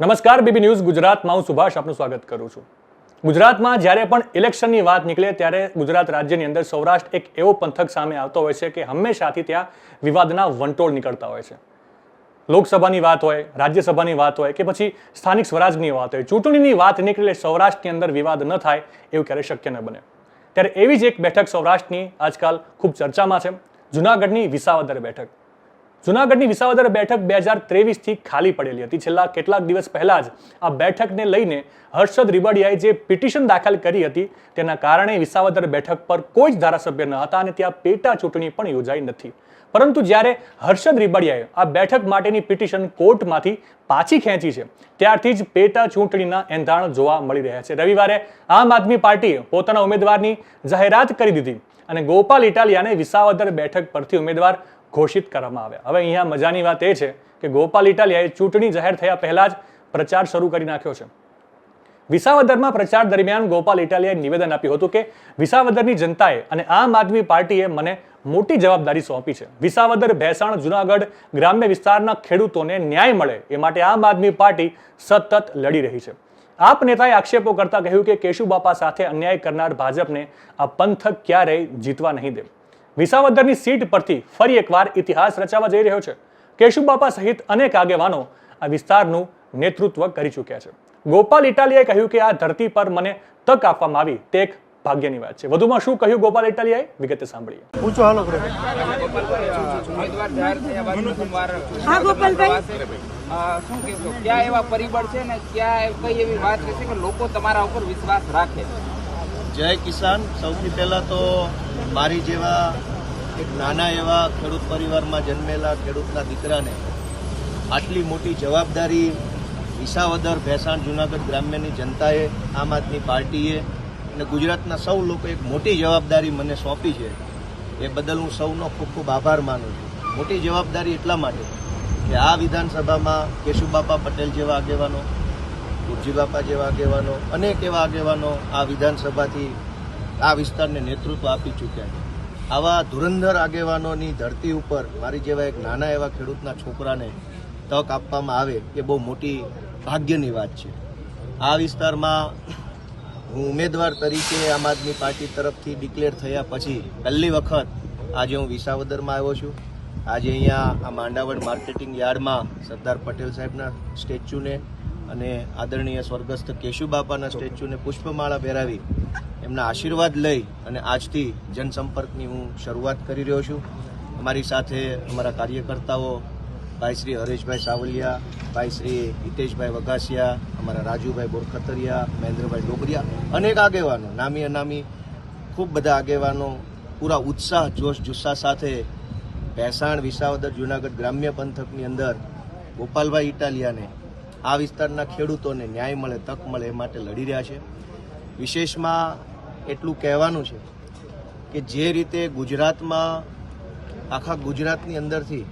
નમસ્કાર, BB news ગુજરાતમાં હું સુભાષ આપનું સ્વાગત કરું છું. ગુજરાતમાં જ્યારે પણ ઇલેક્શનની વાત નીકળે ત્યારે ગુજરાત રાજ્યની અંદર સૌરાષ્ટ્ર એક એવો પંથક સામે આવતો હોય છે કે હંમેશાથી ત્યાં વિવાદના વંટોળ નીકળતા હોય છે. લોકસભાની વાત હોય, રાજ્યસભાની વાત હોય કે પછી સ્થાનિક સ્વરાજની વાત હોય, ચૂંટણીની વાત નીકળે સૌરાષ્ટ્રની અંદર વિવાદ ન થાય એવું ક્યારેય શક્ય ન બને. ત્યારે એવી જ એક બેઠક સૌરાષ્ટ્રની આજકાલ ખૂબ ચર્ચામાં છે. જુનાગઢની વિસાવદર બેઠક. જુનાગઢની વિસાવદર બેઠક બે હજાર ત્રેવીસથી ખાલી પડેલી હતી. છેલ્લા કેટલાક દિવસ પહેલા જ આ બેઠકને લઈને હર્ષદ રીબડિયાએ જે પિટિશન દાખલ કરી હતી, તેના કારણે વિસાવદર બેઠક પર કોઈ જ ધારાસભ્ય ન હતા અને ત્યાં પેટા ચૂંટણી પણ યોજાઈ નથી. પરંતુ જ્યારે હર્ષદ રીબડિયાએ આ બેઠક માટેની પિટિશન કોર્ટમાંથી પાછી ખેંચી છે, ત્યારથી જ પેટા ચૂંટણીના એંધાણ જોવા મળી રહ્યા છે. રવિવારે આમ આદમી પાર્ટીએ પોતાના ઉમેદવારની જાહેરાત કરી દીધી અને ગોપાલ ઇટાલિયાને વિસાવદર બેઠક પરથી ઉમેદવાર ઘોષિત કરવામાં આવ્યા. હવે અહીંયા મજાની વાત એ છે કે ગોપાલ ઇટાલિયાએ ચૂંટણી જાહેર થયા પહેલાં જ પ્રચાર શરૂ કરી નાખ્યો છે. વિસાવદરમાં પ્રચાર દરમિયાન ગોપાલ ઇટાલિયાએ નિવેદન આપ્યું હતું કે વિસાવદરની જનતાએ અને આમ આદમી પાર્ટીએ મને મોટી જવાબદારી સોંપી છે. વિસાવદર, ભેસાણ, જુનાગઢ ગ્રામ્ય વિસ્તારના ખેડૂતોને ન્યાય મળે એ માટે આમ આદમી પાર્ટી સતત લડી રહી છે. આપ નેતાએ આક્ષેપો કરતા કહ્યું કે કેશુબાપા સાથે અન્યાય કરનાર ભાજપને આ પંથક ક્યારેય જીતવા નહીં દે. વિસાવદરની સીટ પરથી ફરી એકવાર ઇતિહાસ રચાવા જઈ રહ્યો છે. કેશુબાપા સહિત અનેક આગેવાનો આ વિસ્તારનું નેતૃત્વ કરી ચૂક્યા છે. ગોપાલ ઇટાલિયાએ કહ્યું કે આ ધરતી પર મને તક આપવામાં આવી તે એક ભાગ્યની વાત છે. વધુમાં શું કહ્યું ગોપાલ ઇટાલિયાએ? વિગતે સાંભળીએ. પૂછો હાલો હા, ગોપાલભાઈ. શું કહેશો? ક્યાં એવા પરિબળ છે ને ક્યાં કઈ એવી વાત રહેશે કે લોકો તમારા ઉપર વિશ્વાસ રાખે? જય કિસાન. સૌથી પહેલાં તો મારી જેવા એક નાના એવા ખેડૂત પરિવારમાં જન્મેલા ખેડૂતના દીકરાને આટલી મોટી જવાબદારી વિસાવદર ભેસાણ જુનાગઢ ગ્રામ્યની જનતાએ, આમ આદમી પાર્ટીએ અને ગુજરાતના સૌ લોકો એક મોટી જવાબદારી મને સોંપી છે. એ બદલ હું સૌનો ખૂબ ખૂબ આભાર માનું છું. મોટી જવાબદારી એટલા માટે કે આ વિધાનસભામાં કેશુબાપા પટેલ જેવા આગેવાનો ગુરજી બાપા જેવા આગેવાનો, અનેક એવા આગેવાનો આ વિધાનસભાથી આ વિસ્તારને નેતૃત્વ આપી ચૂક્યા છે. આવા ધુરંધર આગેવાનોની ધરતી ઉપર મારી જેવા એક નાના એવા ખેડૂતના છોકરાને તક આપવામાં આવે એ બહુ મોટી ભાગ્યની વાત છે. આ વિસ્તારમાં હું ઉમેદવાર તરીકે આમ આદમી પાર્ટી તરફથી ડિક્લેર થયા પછી પહેલી વખત આજે હું વિસાવદરમાં આવ્યો છું. આજે અહીંયા આ માંડાવડ માર્કેટિંગ યાર્ડમાં સરદાર પટેલ સાહેબના સ્ટેચ્યુને અને આદરણીય સ્વર્ગસ્થ કેશુબાપાના સ્ટેચ્યુને પુષ્પમાળા પહેરાવી એમના આશીર્વાદ લઈ અને આજથી જનસંપર્કની હું શરૂઆત કરી રહ્યો છું. અમારી સાથે અમારા કાર્યકર્તાઓ, ભાઈ શ્રી હરેશભાઈ સાવલિયા, ભાઈ શ્રી હિતેશભાઈ વઘાસિયા, અમારા રાજુભાઈ બોરખતરિયા, મહેન્દ્રભાઈ ડોગરિયા અનેક આગેવાનો, નામી અનામી, ખૂબ બધા આગેવાનો પૂરા ઉત્સાહ, જોશ, જુસ્સા સાથે ભેસાણ વિસાવદર જુનાગઢ ગ્રામ્ય પંથકની અંદર ગોપાલભાઈ ઇટાલિયાને આ વિસ્તારના ખેડૂતોને ન્યાય મળે, તક મળે એ માટે લડી રહ્યા છે. વિશેષમાં એટલું કહેવાનું છે કે જે રીતે ગુજરાતમાં, આખા ગુજરાતની અંદરથી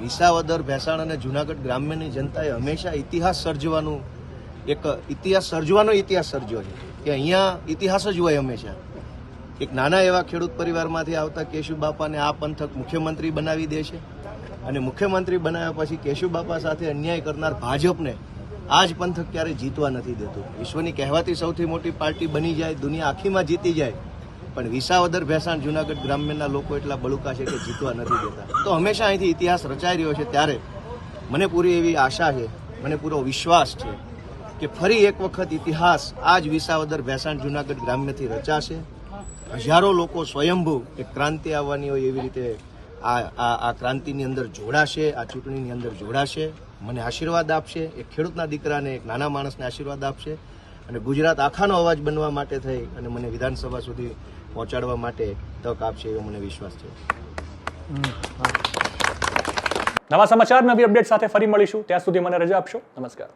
વિસાવદર, ભેસાણ અને જુનાગઢ ગ્રામ્યની જનતાએ હંમેશા ઇતિહાસ સર્જવાનું, એક ઇતિહાસ સર્જવાનો ઇતિહાસ સર્જ્યો છે. કે અહીંયા ઇતિહાસ જ હોય હંમેશા. એક નાના એવા ખેડૂત પરિવારમાંથી આવતા કેશુબાપાને આ પંથક મુખ્યમંત્રી બનાવી દે છે અને મુખ્યમંત્રી બનાવ્યા પછી કેશુબાપા સાથે અન્યાય કરનાર ભાજપને આ જ પંથક ક્યારેય જીતવા નથી દેતું. વિશ્વની કહેવાતી સૌથી મોટી પાર્ટી બની જાય, દુનિયા આખીમાં જીતી જાય. પણ વિસાવદર, ભેસાણ, જુનાગઢ ગ્રામ્યના લોકો એટલા બળુકા છે કે જીતવા નથી દેતા. તો હંમેશા અહીંથી ઇતિહાસ રચાઈ રહ્યો છે ત્યારે મને પૂરી એવી આશા છે, મને પૂરો વિશ્વાસ છે કે ફરી એક વખત ઇતિહાસ આ જ વિસાવદર, ભેસાણ, જુનાગઢ ગ્રામ્યથી રચાશે. હજારો લોકો સ્વયંભૂ એક ક્રાંતિ આવવાની હોય એવી રીતે આ આ આ ક્રાંતિની અંદર જોડાશે, આ ચૂંટણીની અંદર જોડાશે. મને આશીર્વાદ આપશે, એક ખેડૂતના દીકરાને, એક નાના માણસને આશીર્વાદ આપશે અને ગુજરાત આખાનો અવાજ બનવા માટે થઈ અને મને વિધાનસભા સુધી પહોંચાડવા માટે તક આપશે એવો મને વિશ્વાસ છે. નવા સમાચાર, નવી અપડેટ સાથે ફરી મળીશું. ત્યાં સુધી મને રજા આપશો. નમસ્કાર.